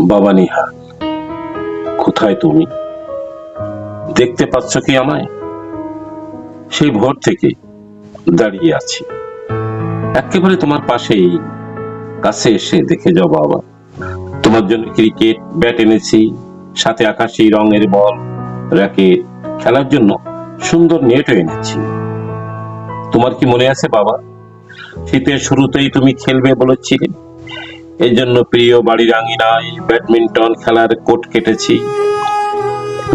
বাবা নিহা, কোথায় তুমি? দেখতে পাচ্ছ কি আমায়? সেই ভোর থেকে দাঁড়িয়ে আছি। একেবারে তোমার পাশেই, কাছে এসে দেখে যাও বাবা। তোমার জন্য ক্রিকেট, ব্যাট এনেছি, সাথে আকাশি রঙের বল, র্যাকেট, খেলার জন্য সুন্দর নেটও এনেছি। তোমার কি মনে আছে বাবা? শীতের শুরুতেই তুমি খেলবে বলেছিলে? এই জন্য প্রিয় বাড়ির আঙিনায় ব্যাডমিন্টন খেলার কোট কেটেছি।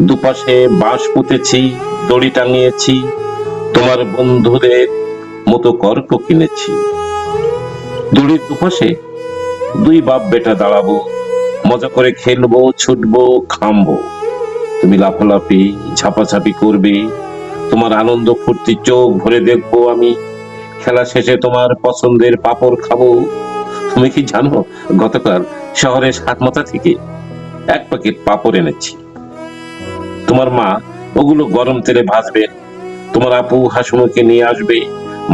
দুপাশে বাঁশ পুঁতেছি, দড়ি টাঙিয়েছি, তোমার বন্ধুদের মতো কর্ক কিনেছি। দড়ির দুপাশে দুই বাপ বেটা দাঁড়াবো, মজা করে খেলব, ছুটবো, খামবো। তুমি লাফালাফি, ঝাপাঝাপি করবে, তোমার আনন্দ ফুর্তি চোখ ভরে দেখব আমি। খেলা শেষে তোমার পছন্দের পাপড় খাব তুমি কি জানো, গতকাল শহরের সাতমাথা থেকে এক প্যাকেট পাপড় এনেছি। তোমার মা ওগুলো গরম তেলে ভাজবে, তোমার আপু হাসুমুখে নিয়ে আসবে,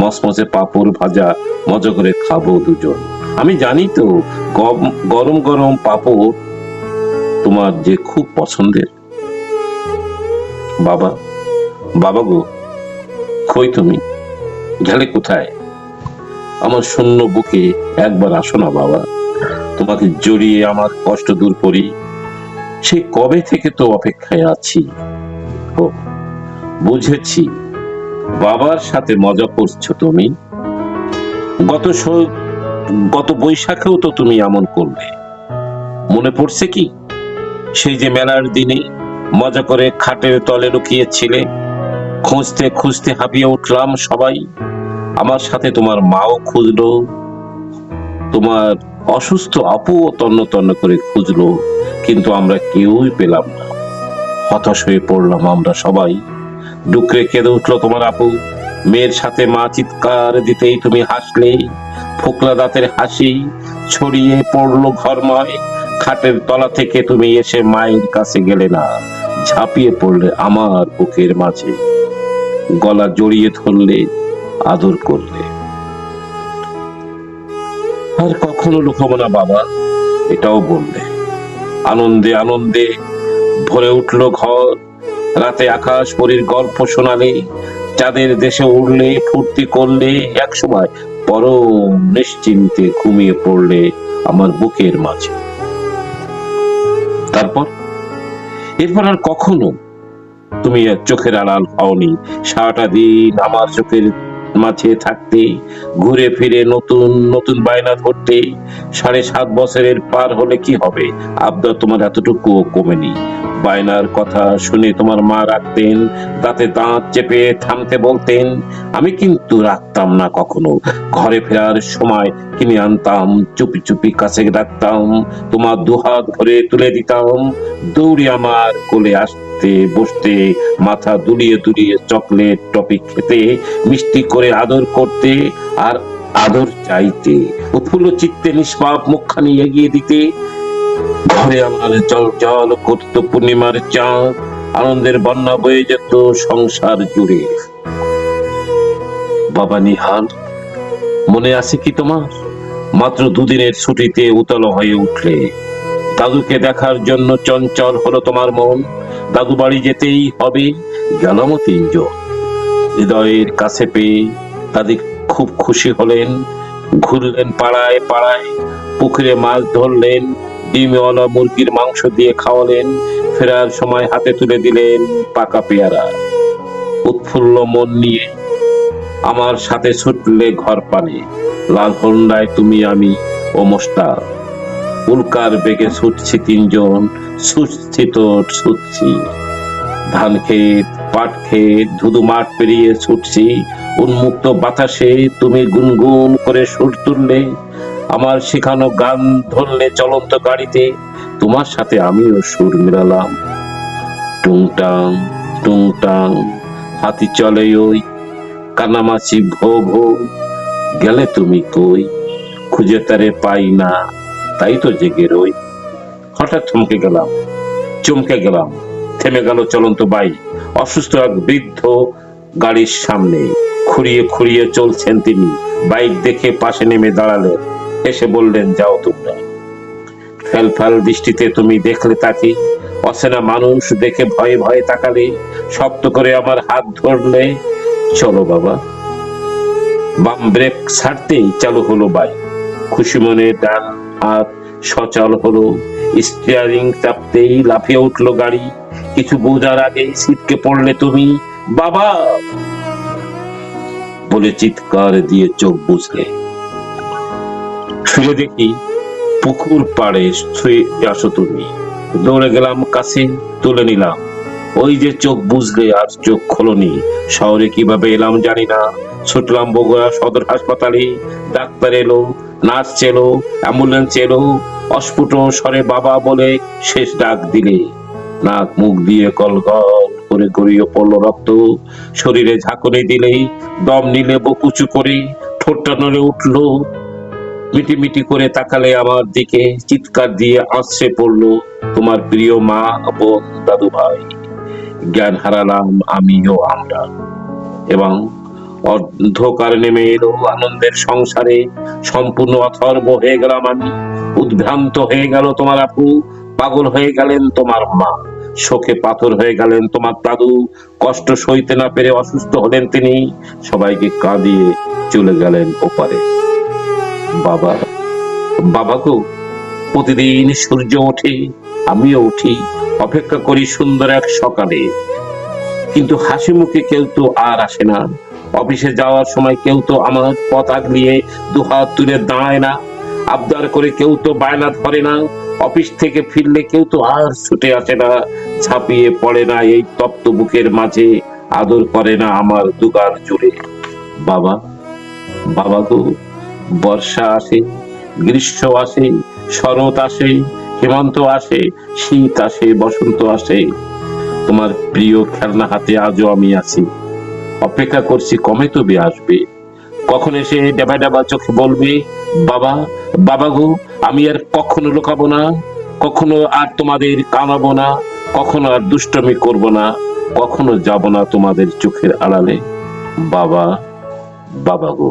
মসমসে পাপড় ভাজা, মজা করে খাব দুজন। আমি জানি তো গরম গরম পাপড় তোমার যে খুব পছন্দের। বাবা বাবা গো, কই তুমি? গেলে কোথায়? আমার শূন্য বুকে একবার আসো না বাবা। তোমাকে জড়িয়ে আমার কষ্ট দূর করি। সেই কবে থেকে তো অপেক্ষায় আছি? ও, বুঝেছি। বাবার সাথে মজা করছ তুমি। গত গত বৈশাখেও তো তুমি এমন করলে। মনে পড়ছে কি? সেই যে মেলার দিনে মজা করে খাটের তলে লুকিয়েছিলে, খুঁজতে খুঁজতে হাঁপিয়ে উঠলাম সবাই। আমার সাথে তোমার মাও খুঁজলো, তোমার অসুস্থ আপু তন্ন তন্ন করে খুঁজলো, কিন্তু আমরা কেউই পেলাম না। হতাশ হয়ে পড়লাম আমরা সবাই। ডুকরে কেঁদে উঠল তোমার আপু, মেয়ের সাথে মা চিৎকার দিতেই তুমি হাসলে, ফোকলা দাঁতের হাসি ছড়িয়ে পড়ল ঘরময়, খাটের তলা থেকে তুমি এসে মায়ের কাছে গেলে না, ঝাঁপিয়ে পড়লে আমার বুকের মাঝে। গলা জড়িয়ে ধরলে আদর করলে। আর কখনো লুকাবো না বাবা এটাও বললে, আনন্দে আনন্দে ভরে উঠল ঘর, রাতে আকাশ পরীর গল্প শোনালে, চাঁদের দেশে উড়লে, ফুর্তি করলে এক সময় পরম নিশ্চিন্তে ঘুমিয়ে পড়লে আমার বুকের মাঝে। তারপর, এরপর আর কখনো তুমি চোখের আড়াল হওনি, সারাটা দিন আমার চোখের মাঝে থাকতে, ঘুরে ফিরে নতুন নতুন বায়না ধরতে, সাড়ে সাত বছরের পার হলে কি হবে? আবদার তোমার এতটুকুও কমেনি। বায়নার কথা শুনে তোমার মা রাখতেন, দাঁতে দাঁত চেপে থামতে বলতেন, আমি কিন্তু রাখতাম না কখনো। ঘরে ফেরার সময় কিনে আনতাম, চুপি চুপি কাছে রাখতাম, তোমার দুহাত ধরে তুলে দিতাম, দৌড়ে আমার কোলে আসতে বসতে মাথা দুলিয়ে দুলিয়ে চকলেট টপিক খেতে, মিষ্টি করে আদর করতে আর আদর চাইতে, উৎফুল্ল চিত্তে নিষ্পাপ মুখখানি এগিয়ে দিতে। ঘরে আমার জল জল করতো পূর্ণিমার চাঁদ, আনন্দের বন্যা বয়ে যেত সংসার জুড়ে। বাবা নিহাল, মনে আছে কি তোমার? মাত্র দুদিনের ছুটিতে উতল হয়ে উঠলে। দাদুকে দেখার জন্য চঞ্চল হলো তোমার মন। দাদু বাড়ি যেতেই হবে গেলাম তিনজন। হৃদয়ের কাছে পেয়ে দাদি খুব খুশি হলেন, ঘুরলেন পাড়ায় পাড়ায়, পুকুরে মাছ ধরলেন, ডিমওয়ালা মুরগির মাংস দিয়ে খাওয়ালেন, ফেরার সময় হাতে তুলে দিলেন পাকা পেয়ারা। উৎফুল্ল মন নিয়ে আমার সাথে ছুটলে ঘর পানে, লাল হন্ডায় তুমি আমি ও মোস্তাক উল্কার বেগে ছুটছি তিনজন ছুটছি ছুটছি। ধান ক্ষেত, পাট ক্ষেত, ধুধু মাঠ পেরিয়ে ছুটছি। উন্মুক্ত বাতাসে তুমি গুনগুন করে সুর তুললে, আমার শেখানো গান ধরলে চলন্ত গাড়িতে, তোমার সাথে আমিও সুর মিলালাম। টুংটাং টুংটাং, হাতি চলে ওই, কানামাছি ভো ভো, গেলে তুমি কই? খুঁজে তারে পাই না। তাই তো জেগে রই। হঠাৎ থমকে গেলাম, চমকে গেলাম। থেমে গেল চলন্ত বাইক অসুস্থ এক বৃদ্ধ গাড়ির সামনে। খুঁড়িয়ে খুঁড়িয়ে চলছেন তিনি। বাইক দেখে পাশে নেমে দাঁড়ালেন। এসে বললেন, যাও তোমরা। ফেল ফেল দৃষ্টিতে তুমি দেখলে তাকে অচেনা মানুষ দেখে ভয়ে ভয়ে তাকালে, শক্ত করে আমার হাত ধরলে। চলো বাবা। বাম ব্রেক ছাড়তেই চালু হলো বাইক খুশি মনে ডান হাত, সচল হলো। স্টিয়ারিং চাপতেই লাফিয়ে উঠল গাড়ি। কিছু বোঝার আগে সিটকে পড়লে তুমি, বাবা! বলে চিৎকার দিয়ে চোখ বুঝলে ফিরে দেখি পুকুর পাড়ে শুয়ে আসো তুমি। দৌড়ে গেলাম কাছে, তুলে নিলাম। ওই যে চোখ বুঝলে আর চোখ খোলনি। শহরে কীভাবে এলাম জানি না। ছুটলাম বগুড়া সদর হাসপাতালে। ডাক্তার এলো, নার্স এলো, অ্যাম্বুলেন্স এলো। অস্ফুট স্বরে বাবা বলে শেষ ডাক দিলে। নাক মুখ দিয়ে কল কল করে গড়িয়ে পড়ল রক্ত। শরীরে ঝাঁকুনি দিলেই দম নিলে বকুচু করে, ঠোঁটটা নড়ে উঠল। মিটি করে তাকালে আমার দিকে চিৎকার দিয়ে আশ্রে পড়ল তোমার প্রিয় মা বোন দাদু ভাই জ্ঞান হারালাম আমিও আমরা। এবং অন্ধকার নেমে এলো আনন্দের সংসারে। সম্পূর্ণ অথর্ব হয়ে গেলাম আমি। উদ্ভ্রান্ত হয়ে গেল তোমার আপু। পাগল হয়ে গেলেন তোমার মা। শোকে পাথর হয়ে গেলেন তোমার দাদু। কষ্ট সইতে না পেরে অসুস্থ হলেন তিনি। সবাইকে কাঁদিয়ে চলে গেলেন ওপারে। বাবা বাবা গো, প্রতিদিন সূর্য ওঠে, আমিও উঠি। অপেক্ষা করি সুন্দর এক সকালে। কিন্তু হাসি মুখে কেউ তো আর আসে না। অফিসে যাওয়ার সময় কেউ তো আমার পথ আগলিয়ে দুহাত তুলে দাঁড়ায় না। আবদার করে কেউ তো বায়না ধরে না। অফিস থেকে ফিরলে কেউ তো আর ছুটে আসে না। ছাপিয়ে পড়ে না এই তপ্ত বুকের মাঝে। আদর করে না আমার দুগার জুড়ে। বাবা বাবা গো, বর্ষা আসে, গ্রীষ্ম আসে, শরৎ আসে, হেমন্ত আসে, শীত আসে, বসন্ত আসে। তোমার প্রিয় খেলনা হাতে আজও আমি আছি। অপেক্ষা করছি কমে তবে আসবে? কখন এসে ডেবা ডেবা চোখে বলবে, বাবা বাবা গো, আমি আর কখনো লুকাবো না, কখনো আর তোমাদের কানাবো না, কখনো আর দুষ্টমি করব না, কখনো যাব না তোমাদের চোখের আড়ালে? বাবা বাবা গো।